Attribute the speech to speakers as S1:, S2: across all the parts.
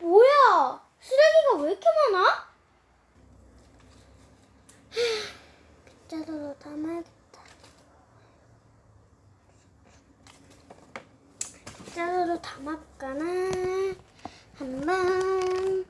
S1: 뭐야? 쓰레기가 왜 이렇게 많아? 빗자루로 담아야겠다. 빗자루로 담아볼까나? 한번.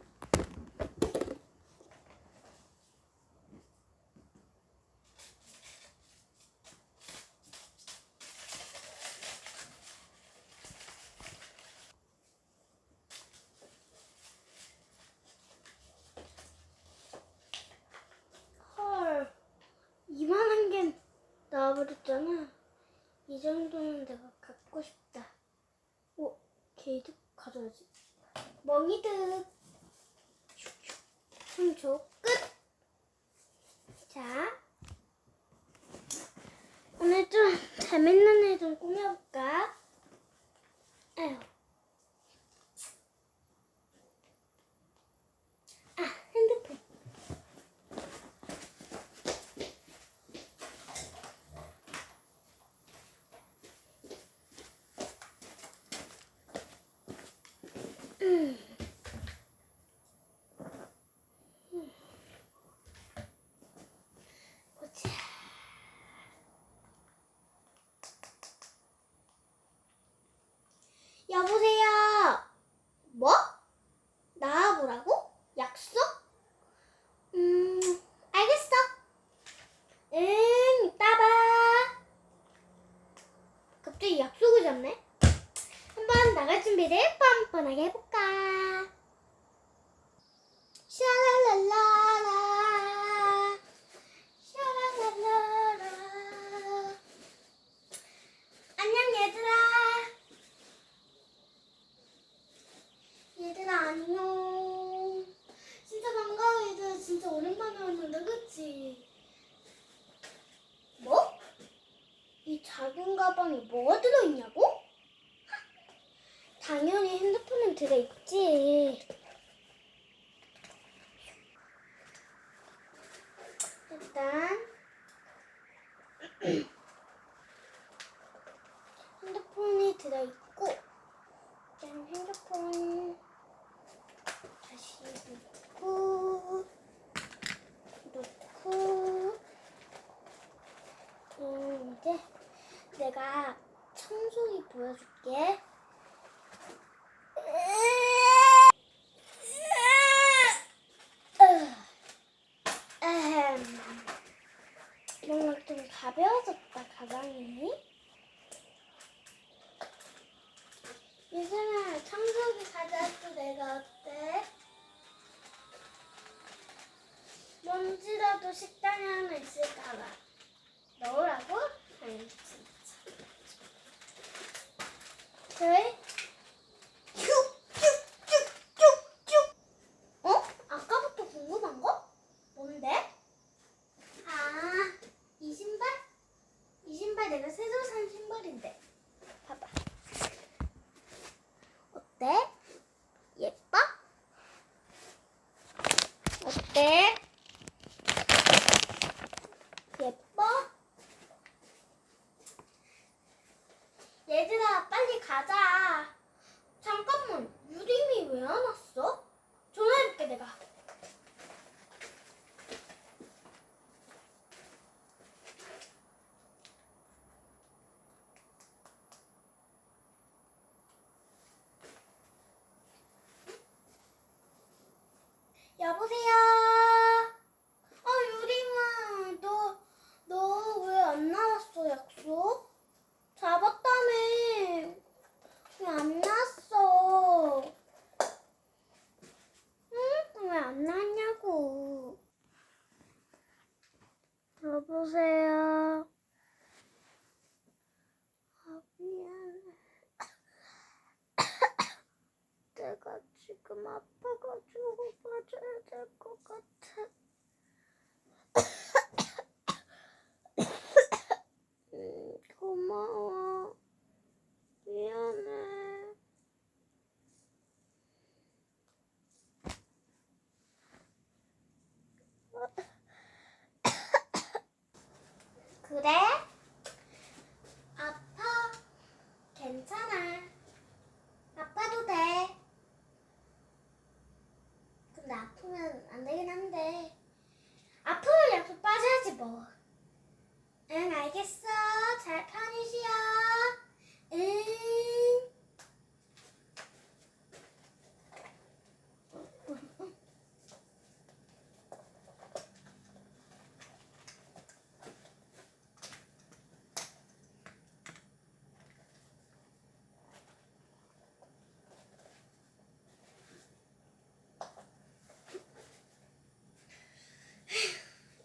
S1: 헐, 이만한 게 나와버렸잖아. 이 정도는 내가 갖고 싶다. 오, 게이드 가져야지. 멍이득. 손줘 끝. 자, 오늘 좀 재밌는 일 좀 꾸며볼까? 에휴. 아, 핸드폰. 보자. 여보세요. 뭐? 나와보라고? 약속? 음, 알겠어. 응, 이따 봐. 갑자기 약속을 잡네? 한번 나갈 준비를 뻔뻔하게 해볼까? 샤랄랄라라 샤랄랄라라 안녕 얘들아 얘들아 안녕 진짜 반가워 얘들아 진짜 오랜만에 왔는데 그치? 뭐? 이 작은 가방에 뭐가 들어있냐고? 당연히 핸드폰은 들어있지. 일단 핸드폰이 들어있고 일단 핸드폰 다시 놓고 놓고 음, 이제 내가 청소기 보여줄게. 에헴. 뭔가 좀 가방이. 예전에 청소기 가져왔어 내가 어때? 먼지라도 식당에 하나 있을까봐 넣으라고? 아니 진짜. 그래? 쭉쭉쭉쭉쭉. 어? 아까부터 궁금한 거? 뭔데? 아, 이 신발? 이 신발 내가 새로 산 신발인데. 봐봐. 어때? 예뻐? 어때? 예뻐? 빨리 가자. 잠깐만, 유림이 왜 안 왔어? 전화해볼게, 내가. 여보세요? 어, 유림아, 너, 너 왜 안 나왔어, 약속? 잡았다며. 왜 안 나왔어? 응? 왜 안 나왔냐고. 여보세요? 아, 미안해. 내가 지금 아파가지고 빠져야 될 것 같아. 음, 고마워. 미안해. 그래? 아파? 괜찮아. 아파도 돼. 아프면 안 되긴 한데 아프면 약속 빠져야지 뭐. 응 알겠어. 잘 편히 쉬어. 응.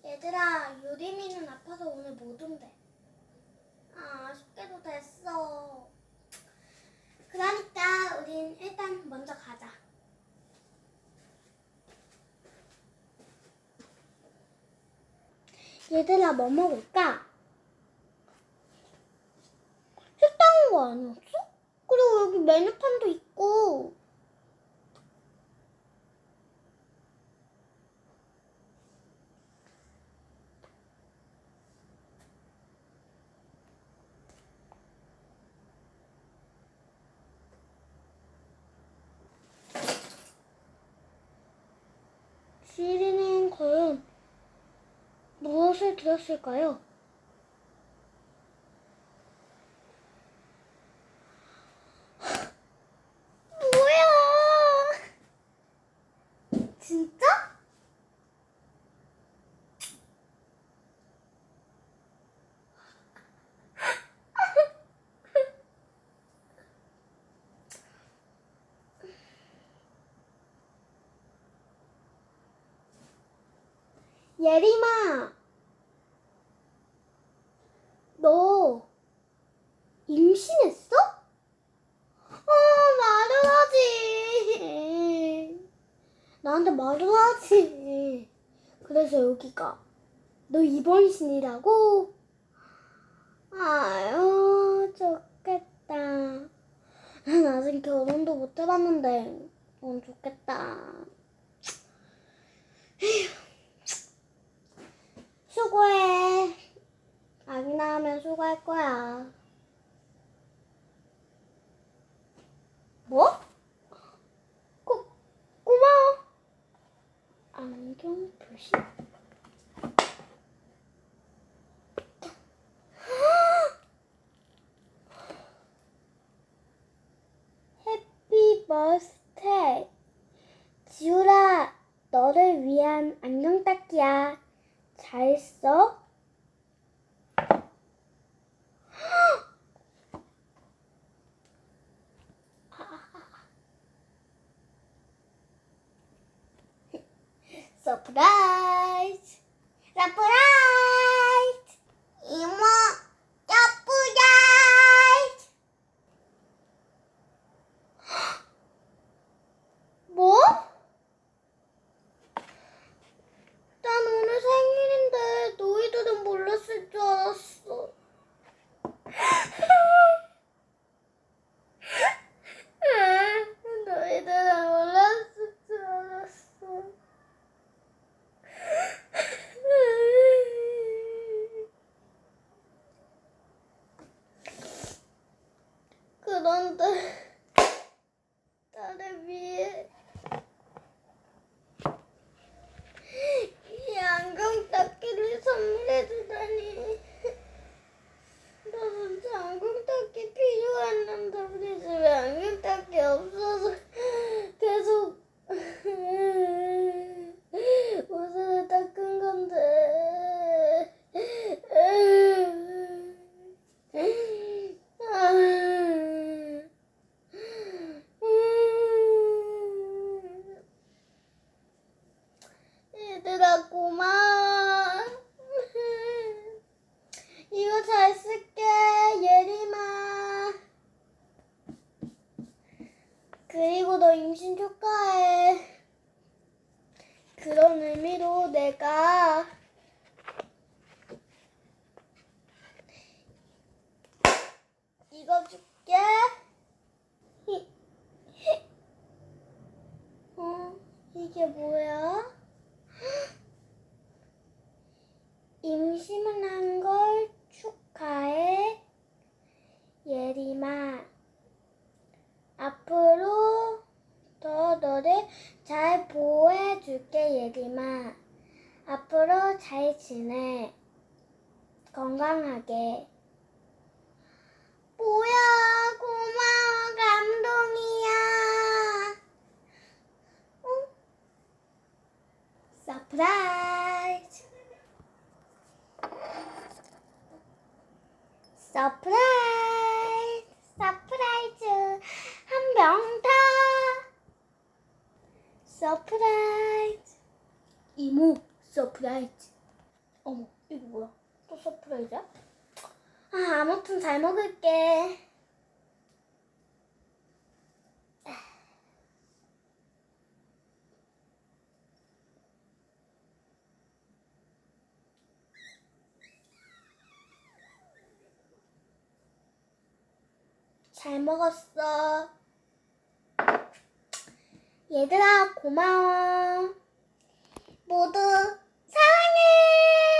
S1: 얘들아, 유리미는 아파서 오늘 못 온대. 아, 아쉽게도 됐어. 그러니까 우린 일단 먼저 가자. 얘들아, 뭐 먹을까? 식당 온거 아니었어? 그리고 여기 메뉴판도 있고. 시리는 과연 무엇을 들었을까요? 뭐야? 진짜? 예림아, 너 임신했어? 어, 말을 하지. 나한테 말을 하지. 그래서 여기가 너 입원신이라고? 아유, 좋겠다. 난 아직 결혼도 못 해봤는데, 넌 좋겠다. 수고해. 아기 낳으면 수고할 거야. 뭐? 고, 고마워. 안경 표시? 버스데이. 지우라, 너를 위한 안경 닦기야. 잘 써? 서프라이즈! 서프라이즈! 잘 보호해줄 줄게, 예림아. 앞으로 잘 지내. 건강하게. 뭐야, 고마워, 감동이야. 응? 서프라이즈. 서프라이즈. 서프라이즈. 한 병 더. 서프라이즈. 이모, 서프라이즈. 어머, 이거 뭐야? 또 서프라이즈야? 아, 아무튼 잘 먹을게. 잘 먹었어. 얘들아, 고마워. 모두 사랑해.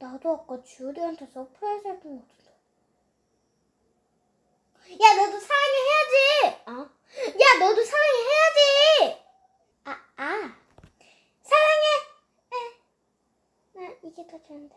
S1: 나도 아까 주리한테 서프라이즈 했던 것 같은데. 야, 너도 사랑해 해야지. 어? 야, 너도 사랑해 해야지. 아, 아. 사랑해. 에. 나 이게 더 좋은데.